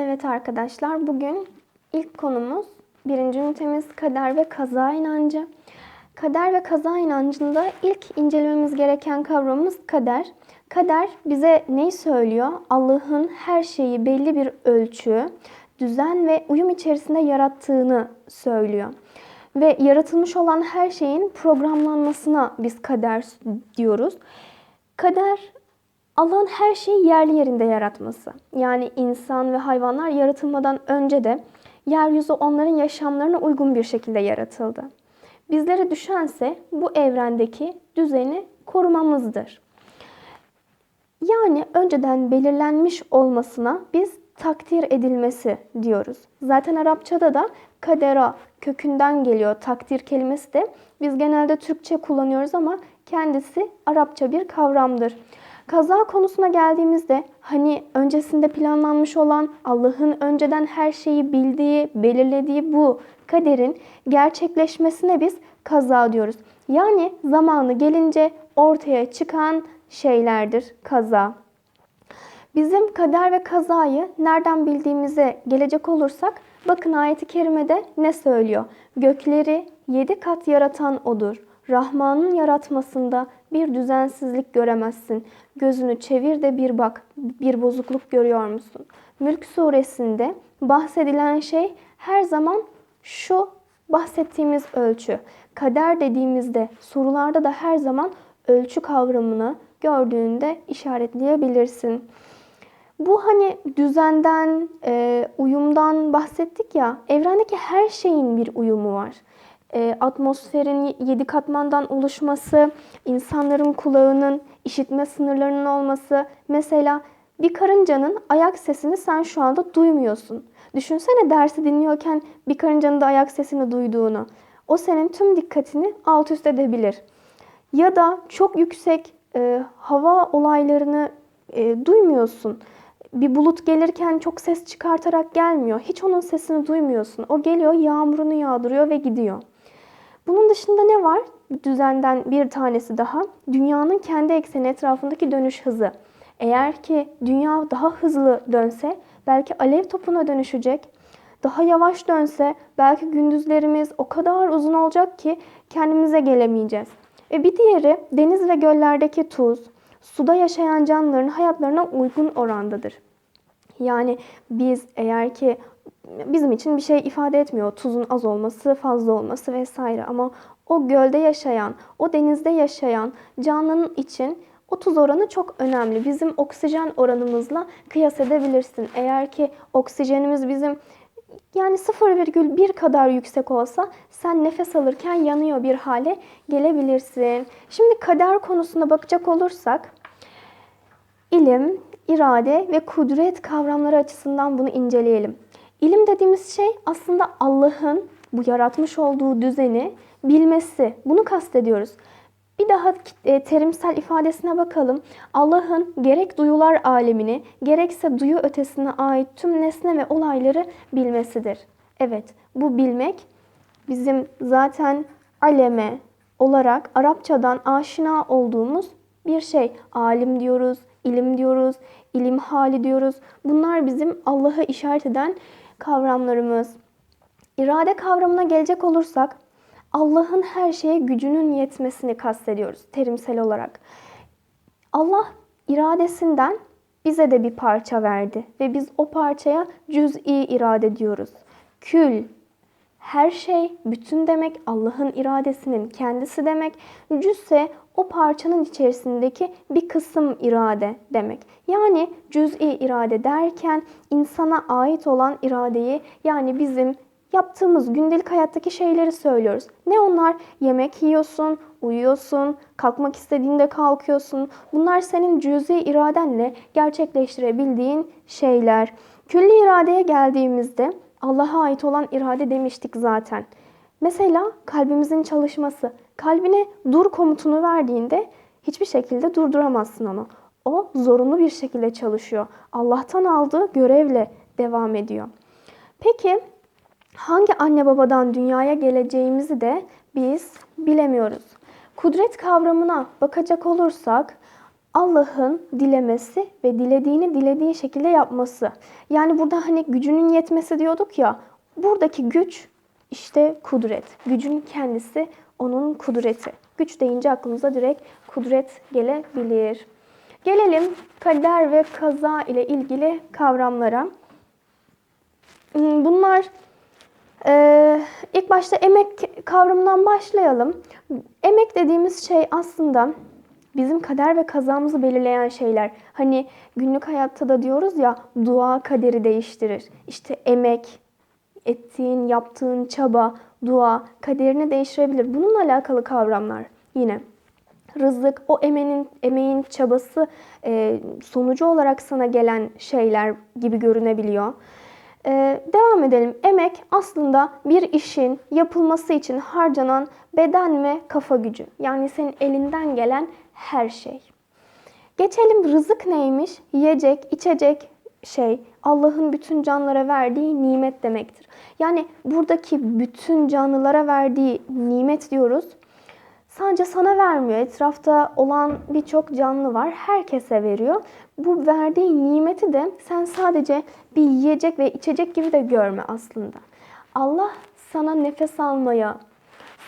Evet arkadaşlar, bugün ilk konumuz birinci ünitemiz kader ve kaza inancı. Kader ve kaza inancında ilk incelememiz gereken kavramımız kader. Kader bize neyi söylüyor? Allah'ın her şeyi belli bir ölçü, düzen ve uyum içerisinde yarattığını söylüyor. Ve yaratılmış olan her şeyin programlanmasına biz kader diyoruz. Kader Allah'ın her şeyi yerli yerinde yaratması. Yani insan ve hayvanlar yaratılmadan önce de yeryüzü onların yaşamlarına uygun bir şekilde yaratıldı. Bizlere düşense bu evrendeki düzeni korumamızdır. Yani önceden belirlenmiş olmasına biz takdir edilmesi diyoruz. Zaten Arapçada da kadera kökünden geliyor takdir kelimesi de. Biz genelde Türkçe kullanıyoruz ama kendisi Arapça bir kavramdır. Kaza konusuna geldiğimizde hani öncesinde planlanmış olan Allah'ın önceden her şeyi bildiği, belirlediği bu kaderin gerçekleşmesine biz kaza diyoruz. Yani zamanı gelince ortaya çıkan şeylerdir kaza. Bizim kader ve kazayı nereden bildiğimize gelecek olursak bakın ayeti kerimede ne söylüyor? Gökleri yedi kat yaratan odur. Rahman'ın yaratmasında bir düzensizlik göremezsin. Gözünü çevir de bir bak, bir bozukluk görüyor musun? Mülk suresinde bahsedilen şey her zaman şu bahsettiğimiz ölçü. Kader dediğimizde sorularda da her zaman ölçü kavramını gördüğünde işaretleyebilirsin. Bu hani düzenden, e, uyumdan bahsettik ya, evrendeki her şeyin bir uyumu var. E, atmosferin yedi katmandan oluşması, insanların kulağının işitme sınırlarının olması. Mesela bir karıncanın ayak sesini sen şu anda duymuyorsun. Düşünsene dersi dinliyorken bir karıncanın da ayak sesini duyduğunu. O senin tüm dikkatini alt üst edebilir. Ya da çok yüksek e, hava olaylarını e, duymuyorsun. Bir bulut gelirken çok ses çıkartarak gelmiyor. Hiç onun sesini duymuyorsun. O geliyor, yağmurunu yağdırıyor ve gidiyor. Bunun dışında ne var? Düzenden bir tanesi daha. Dünyanın kendi ekseni etrafındaki dönüş hızı. Eğer ki dünya daha hızlı dönse belki alev topuna dönüşecek. Daha yavaş dönse belki gündüzlerimiz o kadar uzun olacak ki kendimize gelemeyeceğiz. Ve bir diğeri deniz ve göllerdeki tuz, suda yaşayan canlıların hayatlarına uygun orandadır. Yani biz eğer ki bizim için bir şey ifade etmiyor. Tuzun az olması, fazla olması vesaire ama o gölde yaşayan, o denizde yaşayan canlının için o tuz oranı çok önemli. Bizim oksijen oranımızla kıyas edebilirsin. Eğer ki oksijenimiz bizim yani 0,1 kadar yüksek olsa sen nefes alırken yanıyor bir hale gelebilirsin. Şimdi kader konusuna bakacak olursak ilim, irade ve kudret kavramları açısından bunu inceleyelim. İlim dediğimiz şey aslında Allah'ın bu yaratmış olduğu düzeni bilmesi. Bunu kastediyoruz. Bir daha e, terimsel ifadesine bakalım. Allah'ın gerek duyular alemini, gerekse duyu ötesine ait tüm nesne ve olayları bilmesidir. Evet, bu bilmek bizim zaten aleme olarak Arapçadan aşina olduğumuz bir şey. Alim diyoruz, ilim diyoruz, ilim hali diyoruz. Bunlar bizim Allah'ı işaret eden kavramlarımız. İrade kavramına gelecek olursak Allah'ın her şeye gücünün yetmesini kastediyoruz terimsel olarak. Allah iradesinden bize de bir parça verdi ve biz o parçaya cüz'i irade diyoruz. Kül, her şey, bütün demek Allah'ın iradesinin kendisi demek. Cüzse o parçanın içerisindeki bir kısım irade demek. Yani cüz'i irade derken insana ait olan iradeyi yani bizim yaptığımız gündelik hayattaki şeyleri söylüyoruz. Ne onlar? Yemek yiyorsun, uyuyorsun, kalkmak istediğinde kalkıyorsun. Bunlar senin cüzi iradenle gerçekleştirebildiğin şeyler. Külli iradeye geldiğimizde Allah'a ait olan irade demiştik zaten. Mesela kalbimizin çalışması. Kalbine dur komutunu verdiğinde hiçbir şekilde durduramazsın onu. O zorunlu bir şekilde çalışıyor. Allah'tan aldığı görevle devam ediyor. Peki hangi anne babadan dünyaya geleceğimizi de biz bilemiyoruz. Kudret kavramına bakacak olursak Allah'ın dilemesi ve dilediğini dilediği şekilde yapması. Yani burada hani gücünün yetmesi diyorduk ya. Buradaki güç işte kudret. Gücün kendisi onun kudreti. Güç deyince aklımıza direkt kudret gelebilir. Gelelim kader ve kaza ile ilgili kavramlara. Hmm, Bunlar ee, ilk başta emek kavramından başlayalım. Emek dediğimiz şey aslında bizim kader ve kazamızı belirleyen şeyler. Hani günlük hayatta da diyoruz ya dua kaderi değiştirir. İşte emek, ettiğin, yaptığın çaba, dua kaderini değiştirebilir. Bununla alakalı kavramlar yine. Rızık, o emeğin, emeğin çabası e, sonucu olarak sana gelen şeyler gibi görünebiliyor. Ee, devam edelim. Emek aslında bir işin yapılması için harcanan beden ve kafa gücü. Yani senin elinden gelen her şey. Geçelim rızık neymiş? Yiyecek, içecek şey Allah'ın bütün canlılara verdiği nimet demektir. Yani buradaki bütün canlılara verdiği nimet diyoruz. Sadece sana vermiyor. Etrafta olan birçok canlı var. Herkese veriyor. Bu verdiği nimeti de sen sadece bir yiyecek ve içecek gibi de görme aslında. Allah sana nefes almaya,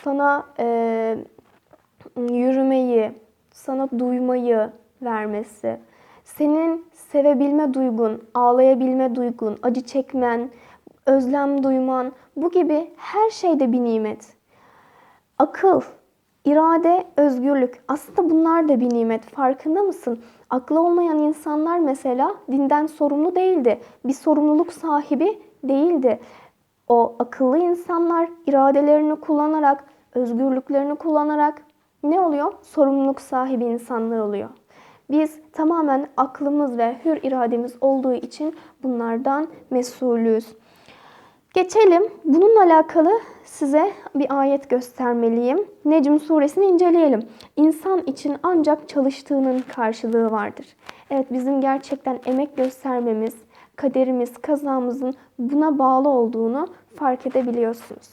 sana e, yürümeyi, sana duymayı vermesi, senin sevebilme duygun, ağlayabilme duygun, acı çekmen, özlem duyman bu gibi her şeyde bir nimet. Akıl, irade, özgürlük aslında bunlar da bir nimet. Farkında mısın? Aklı olmayan insanlar mesela dinden sorumlu değildi. Bir sorumluluk sahibi değildi. O akıllı insanlar iradelerini kullanarak, özgürlüklerini kullanarak ne oluyor? Sorumluluk sahibi insanlar oluyor. Biz tamamen aklımız ve hür irademiz olduğu için bunlardan mesulüyüz. Geçelim. Bununla alakalı size bir ayet göstermeliyim. Necm suresini inceleyelim. İnsan için ancak çalıştığının karşılığı vardır. Evet bizim gerçekten emek göstermemiz, kaderimiz, kazamızın buna bağlı olduğunu fark edebiliyorsunuz.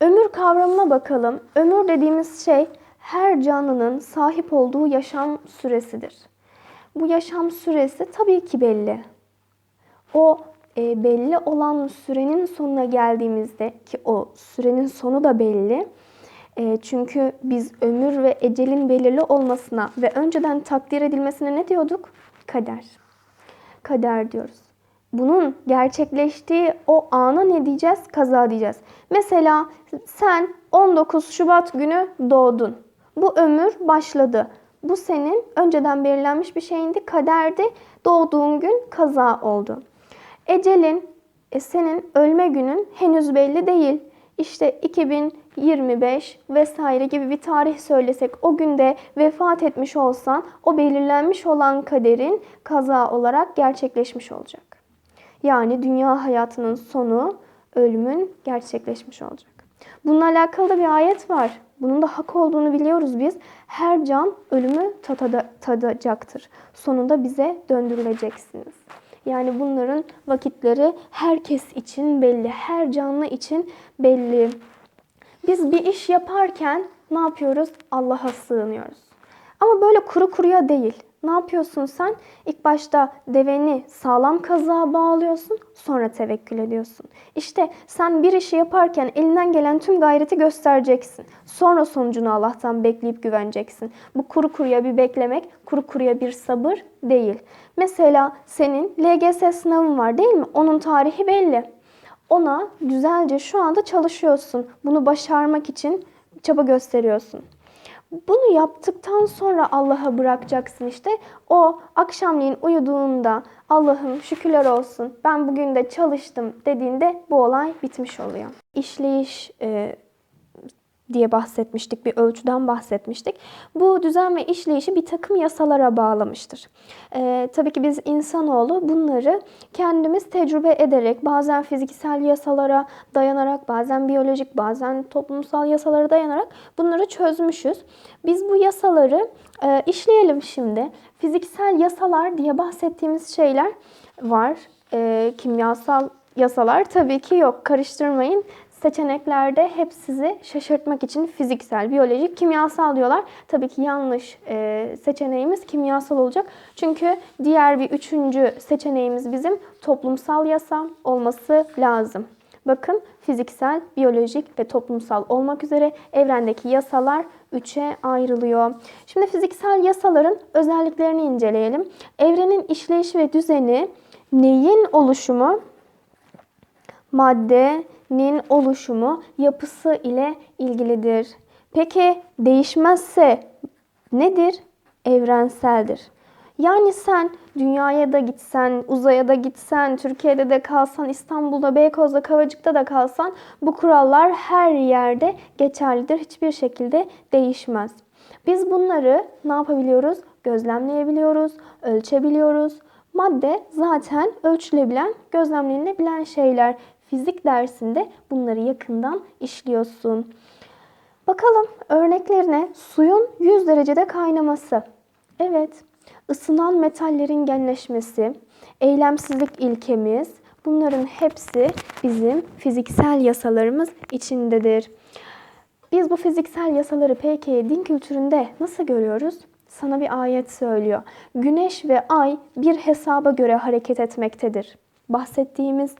Ömür kavramına bakalım. Ömür dediğimiz şey her canlının sahip olduğu yaşam süresidir. Bu yaşam süresi tabii ki belli. O e, belli olan sürenin sonuna geldiğimizde ki o sürenin sonu da belli. E, çünkü biz ömür ve ecelin belirli olmasına ve önceden takdir edilmesine ne diyorduk? Kader. Kader diyoruz. Bunun gerçekleştiği o ana ne diyeceğiz? Kaza diyeceğiz. Mesela sen 19 Şubat günü doğdun. Bu ömür başladı. Bu senin önceden belirlenmiş bir şeyindi, kaderdi. Doğduğun gün kaza oldu. Ecelin, e, senin ölme günün henüz belli değil. İşte 2025 vesaire gibi bir tarih söylesek o günde vefat etmiş olsan o belirlenmiş olan kaderin kaza olarak gerçekleşmiş olacak. Yani dünya hayatının sonu ölümün gerçekleşmiş olacak. Bununla alakalı da bir ayet var. Bunun da hak olduğunu biliyoruz biz. Her can ölümü tatada, tadacaktır. Sonunda bize döndürüleceksiniz. Yani bunların vakitleri herkes için belli, her canlı için belli. Biz bir iş yaparken ne yapıyoruz? Allah'a sığınıyoruz. Ama böyle kuru kuruya değil. Ne yapıyorsun sen? İlk başta deveni sağlam kazığa bağlıyorsun, sonra tevekkül ediyorsun. İşte sen bir işi yaparken elinden gelen tüm gayreti göstereceksin. Sonra sonucunu Allah'tan bekleyip güveneceksin. Bu kuru kuruya bir beklemek, kuru kuruya bir sabır değil. Mesela senin LGS sınavın var değil mi? Onun tarihi belli. Ona güzelce şu anda çalışıyorsun. Bunu başarmak için çaba gösteriyorsun. Bunu yaptıktan sonra Allah'a bırakacaksın işte. O akşamleyin uyuduğunda Allah'ım şükürler olsun ben bugün de çalıştım dediğinde bu olay bitmiş oluyor. İşleyiş e, diye bahsetmiştik, bir ölçüden bahsetmiştik. Bu düzen ve işleyişi bir takım yasalara bağlamıştır. Ee, tabii ki biz insanoğlu bunları kendimiz tecrübe ederek, bazen fiziksel yasalara dayanarak, bazen biyolojik, bazen toplumsal yasalara dayanarak bunları çözmüşüz. Biz bu yasaları e, işleyelim şimdi. Fiziksel yasalar diye bahsettiğimiz şeyler var. E, kimyasal yasalar tabii ki yok. Karıştırmayın seçeneklerde hep sizi şaşırtmak için fiziksel, biyolojik, kimyasal diyorlar. Tabii ki yanlış e, seçeneğimiz kimyasal olacak. Çünkü diğer bir üçüncü seçeneğimiz bizim toplumsal yasa olması lazım. Bakın fiziksel, biyolojik ve toplumsal olmak üzere evrendeki yasalar üçe ayrılıyor. Şimdi fiziksel yasaların özelliklerini inceleyelim. Evrenin işleyişi ve düzeni neyin oluşumu? Maddenin oluşumu, yapısı ile ilgilidir. Peki değişmezse nedir? Evrenseldir. Yani sen dünyaya da gitsen, uzaya da gitsen, Türkiye'de de kalsan, İstanbul'da, Beykoz'da, Kavacık'ta da kalsan bu kurallar her yerde geçerlidir. Hiçbir şekilde değişmez. Biz bunları ne yapabiliyoruz? Gözlemleyebiliyoruz, ölçebiliyoruz. Madde zaten ölçülebilen, gözlemlenebilen şeyler. Fizik dersinde bunları yakından işliyorsun. Bakalım örneklerine suyun 100 derecede kaynaması. Evet, ısınan metallerin genleşmesi, eylemsizlik ilkemiz bunların hepsi bizim fiziksel yasalarımız içindedir. Biz bu fiziksel yasaları peki din kültüründe nasıl görüyoruz? Sana bir ayet söylüyor. Güneş ve ay bir hesaba göre hareket etmektedir. Bahsettiğimiz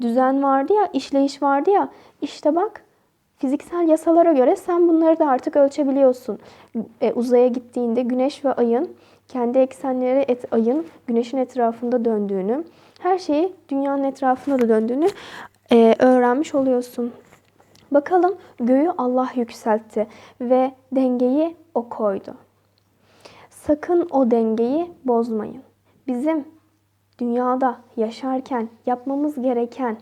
düzen vardı ya, işleyiş vardı ya. İşte bak fiziksel yasalara göre sen bunları da artık ölçebiliyorsun. E, uzaya gittiğinde güneş ve ayın kendi eksenleri et, ayın güneşin etrafında döndüğünü, her şeyi dünyanın etrafında da döndüğünü e, öğrenmiş oluyorsun. Bakalım göğü Allah yükseltti ve dengeyi o koydu. Sakın o dengeyi bozmayın. Bizim dünyada yaşarken yapmamız gereken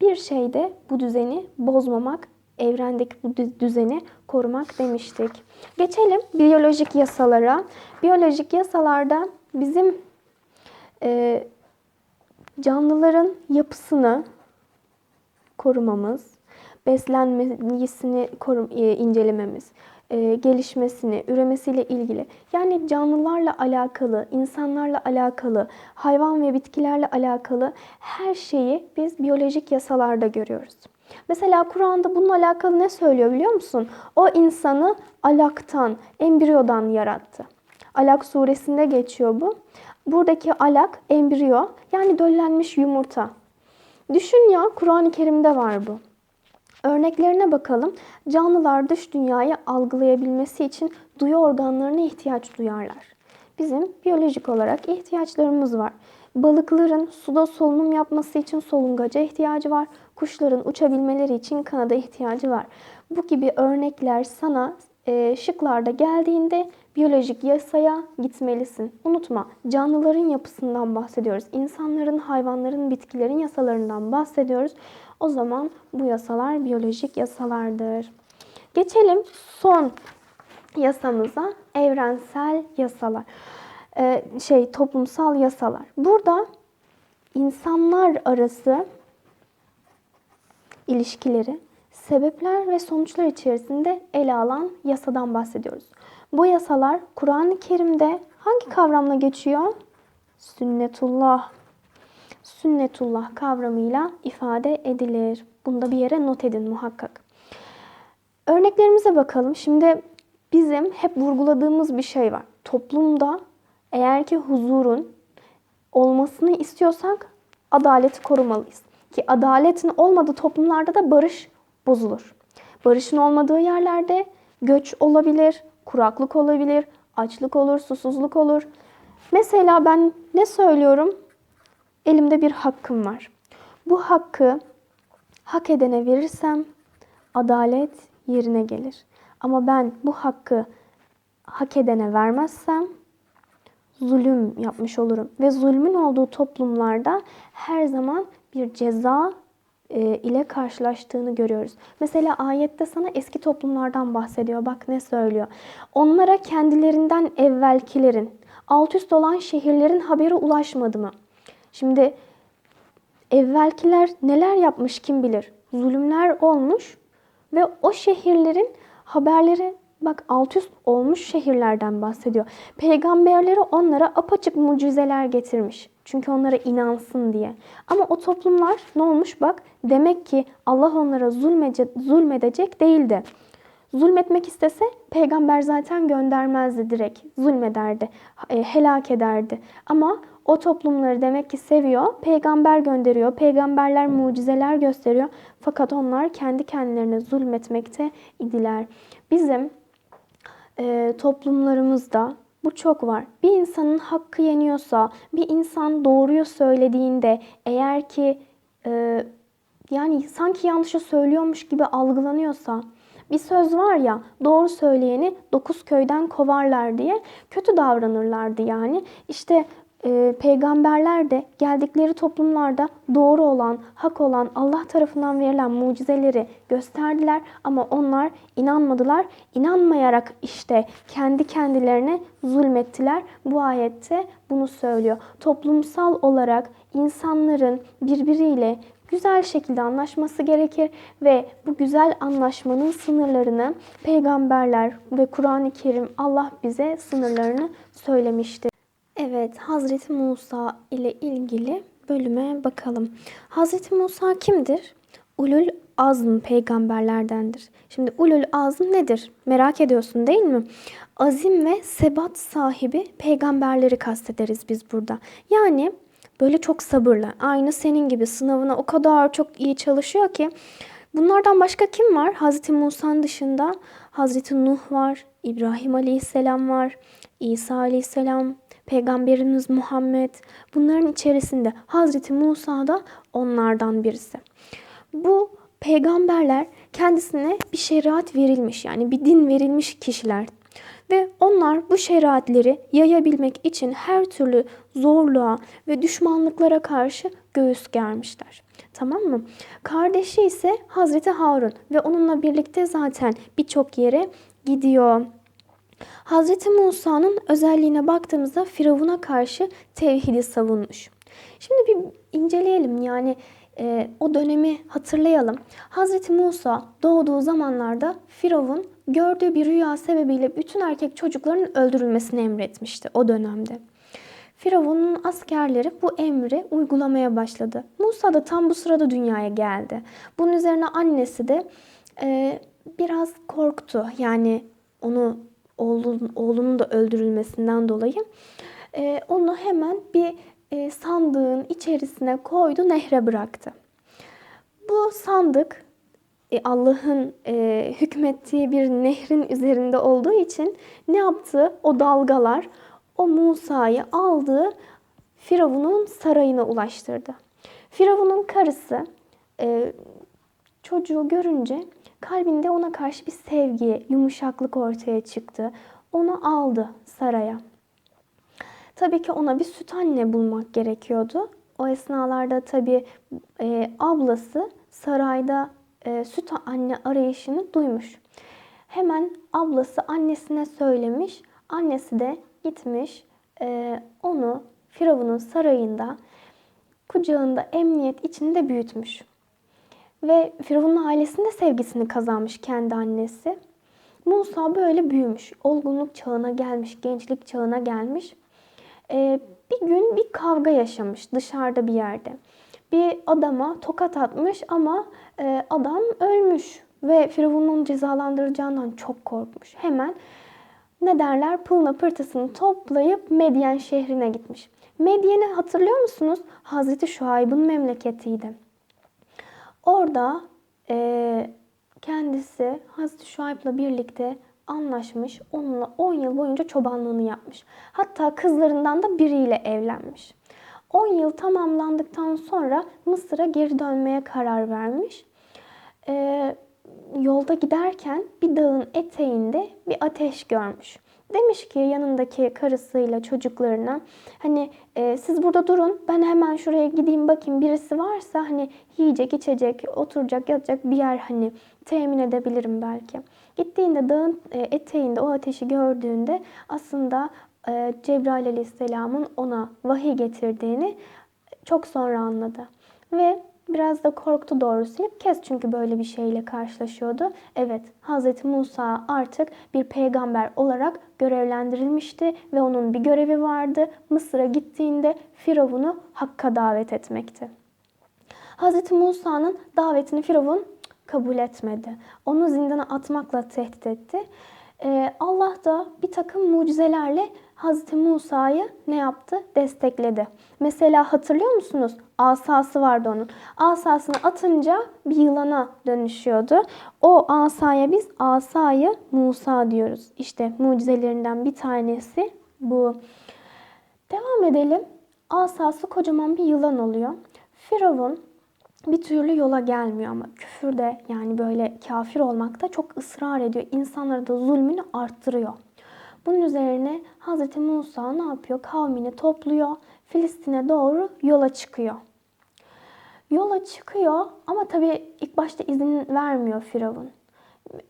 bir şey de bu düzeni bozmamak, evrendeki bu düzeni korumak demiştik. Geçelim biyolojik yasalara. Biyolojik yasalarda bizim e, canlıların yapısını korumamız, beslenmesini korum, e, incelememiz, e, gelişmesini, üremesiyle ilgili. Yani canlılarla alakalı, insanlarla alakalı, hayvan ve bitkilerle alakalı her şeyi biz biyolojik yasalarda görüyoruz. Mesela Kur'an'da bununla alakalı ne söylüyor biliyor musun? O insanı alaktan, embriyodan yarattı. Alak suresinde geçiyor bu. Buradaki alak embriyo yani döllenmiş yumurta. Düşün ya Kur'an-ı Kerim'de var bu. Örneklerine bakalım. Canlılar dış dünyayı algılayabilmesi için duyu organlarına ihtiyaç duyarlar. Bizim biyolojik olarak ihtiyaçlarımız var. Balıkların suda solunum yapması için solungaca ihtiyacı var. Kuşların uçabilmeleri için kanada ihtiyacı var. Bu gibi örnekler sana e, şıklarda geldiğinde biyolojik yasaya gitmelisin. Unutma canlıların yapısından bahsediyoruz. İnsanların, hayvanların, bitkilerin yasalarından bahsediyoruz. O zaman bu yasalar biyolojik yasalardır. Geçelim son yasamıza evrensel yasalar. Ee, şey toplumsal yasalar. Burada insanlar arası ilişkileri sebepler ve sonuçlar içerisinde ele alan yasadan bahsediyoruz. Bu yasalar Kur'an-ı Kerim'de hangi kavramla geçiyor? Sünnetullah. Sünnetullah kavramıyla ifade edilir. Bunu da bir yere not edin muhakkak. Örneklerimize bakalım. Şimdi bizim hep vurguladığımız bir şey var. Toplumda eğer ki huzurun olmasını istiyorsak adaleti korumalıyız. Ki adaletin olmadığı toplumlarda da barış bozulur. Barışın olmadığı yerlerde göç olabilir, kuraklık olabilir, açlık olur, susuzluk olur. Mesela ben ne söylüyorum? Elimde bir hakkım var. Bu hakkı hak edene verirsem adalet yerine gelir. Ama ben bu hakkı hak edene vermezsem zulüm yapmış olurum. Ve zulmün olduğu toplumlarda her zaman bir ceza ile karşılaştığını görüyoruz. Mesela ayette sana eski toplumlardan bahsediyor. Bak ne söylüyor. Onlara kendilerinden evvelkilerin, alt üst olan şehirlerin haberi ulaşmadı mı? Şimdi evvelkiler neler yapmış kim bilir? Zulümler olmuş ve o şehirlerin haberleri bak alt üst olmuş şehirlerden bahsediyor. Peygamberleri onlara apaçık mucizeler getirmiş. Çünkü onlara inansın diye. Ama o toplumlar ne olmuş bak demek ki Allah onlara zulmece, zulmedecek değildi. Zulmetmek istese peygamber zaten göndermezdi direkt. Zulmederdi, e, helak ederdi. Ama o toplumları demek ki seviyor. Peygamber gönderiyor. Peygamberler mucizeler gösteriyor. Fakat onlar kendi kendilerine zulmetmekte idiler. Bizim e, toplumlarımızda bu çok var. Bir insanın hakkı yeniyorsa, bir insan doğruyu söylediğinde eğer ki e, yani sanki yanlışı söylüyormuş gibi algılanıyorsa bir söz var ya doğru söyleyeni dokuz köyden kovarlar diye kötü davranırlardı yani. İşte e, peygamberler de geldikleri toplumlarda doğru olan, hak olan, Allah tarafından verilen mucizeleri gösterdiler ama onlar inanmadılar. İnanmayarak işte kendi kendilerine zulmettiler. Bu ayette bunu söylüyor. Toplumsal olarak insanların birbiriyle güzel şekilde anlaşması gerekir ve bu güzel anlaşmanın sınırlarını peygamberler ve Kur'an-ı Kerim Allah bize sınırlarını söylemiştir. Evet, Hazreti Musa ile ilgili bölüme bakalım. Hazreti Musa kimdir? Ulul azm peygamberlerdendir. Şimdi ulul azm nedir? Merak ediyorsun değil mi? Azim ve sebat sahibi peygamberleri kastederiz biz burada. Yani böyle çok sabırlı, aynı senin gibi sınavına o kadar çok iyi çalışıyor ki Bunlardan başka kim var? Hazreti Musa'nın dışında Hazreti Nuh var, İbrahim Aleyhisselam var, İsa Aleyhisselam, Peygamberimiz Muhammed. Bunların içerisinde Hazreti Musa da onlardan birisi. Bu peygamberler kendisine bir şeriat verilmiş yani bir din verilmiş kişiler. Ve onlar bu şeriatleri yayabilmek için her türlü zorluğa ve düşmanlıklara karşı göğüs germişler. Tamam mı? Kardeşi ise Hazreti Harun ve onunla birlikte zaten birçok yere gidiyor. Hazreti Musa'nın özelliğine baktığımızda Firavun'a karşı tevhidi savunmuş. Şimdi bir inceleyelim yani e, o dönemi hatırlayalım. Hazreti Musa doğduğu zamanlarda Firavun gördüğü bir rüya sebebiyle bütün erkek çocukların öldürülmesini emretmişti o dönemde. Firavun'un askerleri bu emri uygulamaya başladı. Musa da tam bu sırada dünyaya geldi. Bunun üzerine annesi de e, biraz korktu. Yani onu oğlun, oğlunun da öldürülmesinden dolayı. E, onu hemen bir e, sandığın içerisine koydu, nehre bıraktı. Bu sandık e, Allah'ın e, hükmettiği bir nehrin üzerinde olduğu için ne yaptı? O dalgalar o Musa'yı aldı, Firavun'un sarayına ulaştırdı. Firavun'un karısı e, çocuğu görünce kalbinde ona karşı bir sevgi, yumuşaklık ortaya çıktı. Onu aldı saraya. Tabii ki ona bir süt anne bulmak gerekiyordu. O esnalarda tabii e, ablası sarayda e, süt anne arayışını duymuş. Hemen ablası annesine söylemiş. Annesi de gitmiş e, onu Firavun'un sarayında kucağında emniyet içinde büyütmüş. Ve Firavun'un ailesinde sevgisini kazanmış kendi annesi. Musa böyle büyümüş. Olgunluk çağına gelmiş, gençlik çağına gelmiş. Ee, bir gün bir kavga yaşamış dışarıda bir yerde. Bir adama tokat atmış ama e, adam ölmüş ve Firavun'un cezalandıracağından çok korkmuş. Hemen ne derler pılını pırtısını toplayıp Medyen şehrine gitmiş. Medyen'i hatırlıyor musunuz? Hazreti Şuayb'ın memleketiydi. Orada e, kendisi Hazreti Şuayb'la birlikte anlaşmış. Onunla 10 yıl boyunca çobanlığını yapmış. Hatta kızlarından da biriyle evlenmiş. 10 yıl tamamlandıktan sonra Mısır'a geri dönmeye karar vermiş. Ee, yolda giderken bir dağın eteğinde bir ateş görmüş. Demiş ki yanındaki karısıyla çocuklarına hani e, siz burada durun ben hemen şuraya gideyim bakayım birisi varsa hani yiyecek içecek oturacak yatacak bir yer hani temin edebilirim belki. Gittiğinde dağın e, eteğinde o ateşi gördüğünde aslında e, Cebrail aleyhisselamın ona vahiy getirdiğini çok sonra anladı. Ve Biraz da korktu doğrusu. İlk kez çünkü böyle bir şeyle karşılaşıyordu. Evet, Hz. Musa artık bir peygamber olarak görevlendirilmişti ve onun bir görevi vardı. Mısır'a gittiğinde Firavun'u Hakk'a davet etmekti. Hz. Musa'nın davetini Firavun kabul etmedi. Onu zindana atmakla tehdit etti. Ee, Allah da bir takım mucizelerle Hz. Musa'yı ne yaptı? Destekledi. Mesela hatırlıyor musunuz? Asası vardı onun. Asasını atınca bir yılana dönüşüyordu. O asaya biz asayı Musa diyoruz. İşte mucizelerinden bir tanesi bu. Devam edelim. Asası kocaman bir yılan oluyor. Firavun bir türlü yola gelmiyor ama küfür de yani böyle kafir olmakta çok ısrar ediyor. İnsanlara da zulmünü arttırıyor. Bunun üzerine Hz. Musa ne yapıyor? Kavmini topluyor. Filistin'e doğru yola çıkıyor. Yola çıkıyor ama tabii ilk başta izin vermiyor Firavun.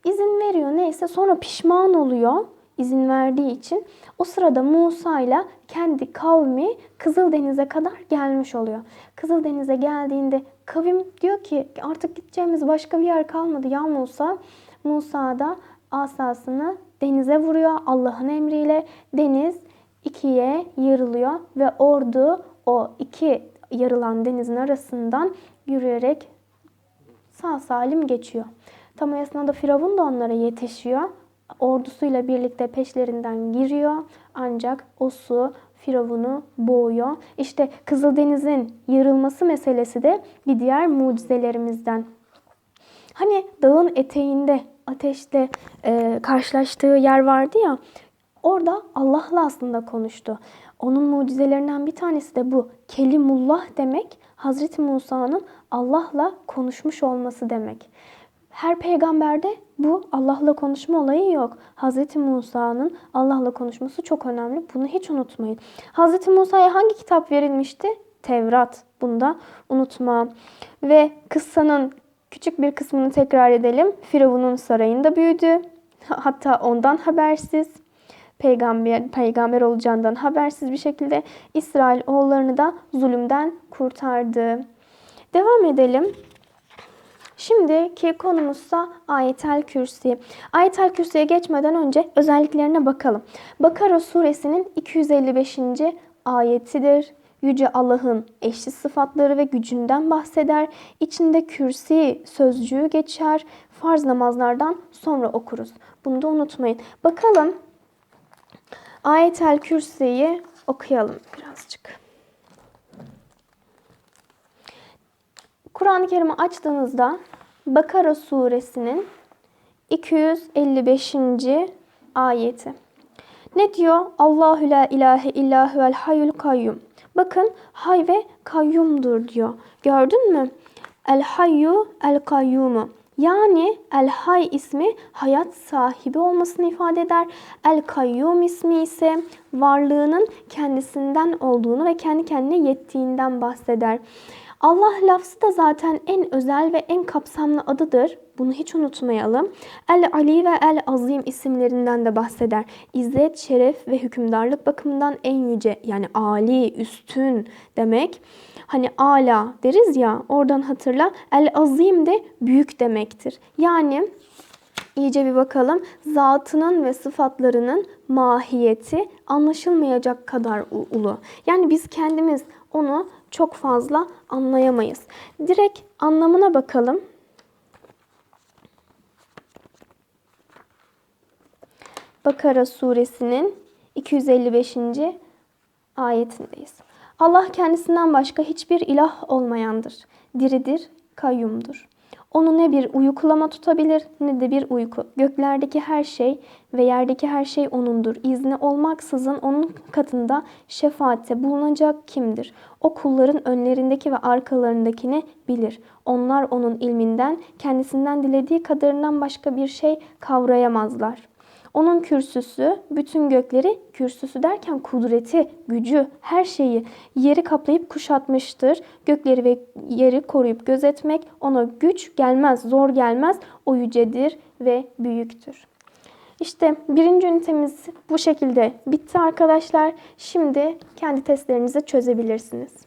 İzin veriyor neyse sonra pişman oluyor izin verdiği için. O sırada Musa ile kendi kavmi Kızıldeniz'e kadar gelmiş oluyor. Kızıldeniz'e geldiğinde kavim diyor ki artık gideceğimiz başka bir yer kalmadı ya Musa. Musa da asasını denize vuruyor Allah'ın emriyle. Deniz ikiye yarılıyor ve ordu o iki yarılan denizin arasından yürüyerek sağ salim geçiyor. Tam o esnada Firavun da onlara yetişiyor. Ordusuyla birlikte peşlerinden giriyor. Ancak o su Firavun'u boğuyor. İşte Kızıldeniz'in yarılması meselesi de bir diğer mucizelerimizden. Hani dağın eteğinde ateşle e, karşılaştığı yer vardı ya. Orada Allah'la aslında konuştu. Onun mucizelerinden bir tanesi de bu. Kelimullah demek Hazreti Musa'nın Allah'la konuşmuş olması demek. Her peygamberde bu Allah'la konuşma olayı yok. Hazreti Musa'nın Allah'la konuşması çok önemli. Bunu hiç unutmayın. Hazreti Musa'ya hangi kitap verilmişti? Tevrat. Bunu da unutma. Ve kıssanın küçük bir kısmını tekrar edelim. Firavun'un sarayında büyüdü. Hatta ondan habersiz peygamber peygamber olacağından habersiz bir şekilde İsrail oğullarını da zulümden kurtardı. Devam edelim. Şimdiki konumuzsa Ayetel Kürsi. Ayetel Kürsi'ye geçmeden önce özelliklerine bakalım. Bakara suresinin 255. ayetidir. Yüce Allah'ın eşsiz sıfatları ve gücünden bahseder. İçinde kürsi sözcüğü geçer. Farz namazlardan sonra okuruz. Bunu da unutmayın. Bakalım Ayetel Kürsi'yi okuyalım birazcık. Kur'an-ı Kerim'i açtığınızda Bakara suresinin 255. ayeti. Ne diyor? Allahü la ilahe illa huvel hayyul kayyum. Bakın hay ve kayyumdur diyor. Gördün mü? El hayyu el kayyumu. Yani El Hay ismi hayat sahibi olmasını ifade eder. El Kayyum ismi ise varlığının kendisinden olduğunu ve kendi kendine yettiğinden bahseder. Allah lafzı da zaten en özel ve en kapsamlı adıdır. Bunu hiç unutmayalım. El Ali ve El Azim isimlerinden de bahseder. İzzet, şeref ve hükümdarlık bakımından en yüce yani ali, üstün demek. Hani ala deriz ya oradan hatırla. El Azim de büyük demektir. Yani iyice bir bakalım. Zatının ve sıfatlarının mahiyeti anlaşılmayacak kadar ulu. Yani biz kendimiz onu çok fazla anlayamayız. Direkt anlamına bakalım. Bakara suresinin 255. ayetindeyiz. Allah kendisinden başka hiçbir ilah olmayandır. Diridir, kayyumdur. Onu ne bir uyuklama tutabilir ne de bir uyku. Göklerdeki her şey ve yerdeki her şey O'nundur. İzni olmaksızın O'nun katında şefaatte bulunacak kimdir? O kulların önlerindeki ve arkalarındakini bilir. Onlar O'nun ilminden, kendisinden dilediği kadarından başka bir şey kavrayamazlar. Onun kürsüsü bütün gökleri, kürsüsü derken kudreti, gücü, her şeyi yeri kaplayıp kuşatmıştır. Gökleri ve yeri koruyup gözetmek ona güç gelmez, zor gelmez. O yücedir ve büyüktür. İşte birinci ünitemiz bu şekilde bitti arkadaşlar. Şimdi kendi testlerinizi çözebilirsiniz.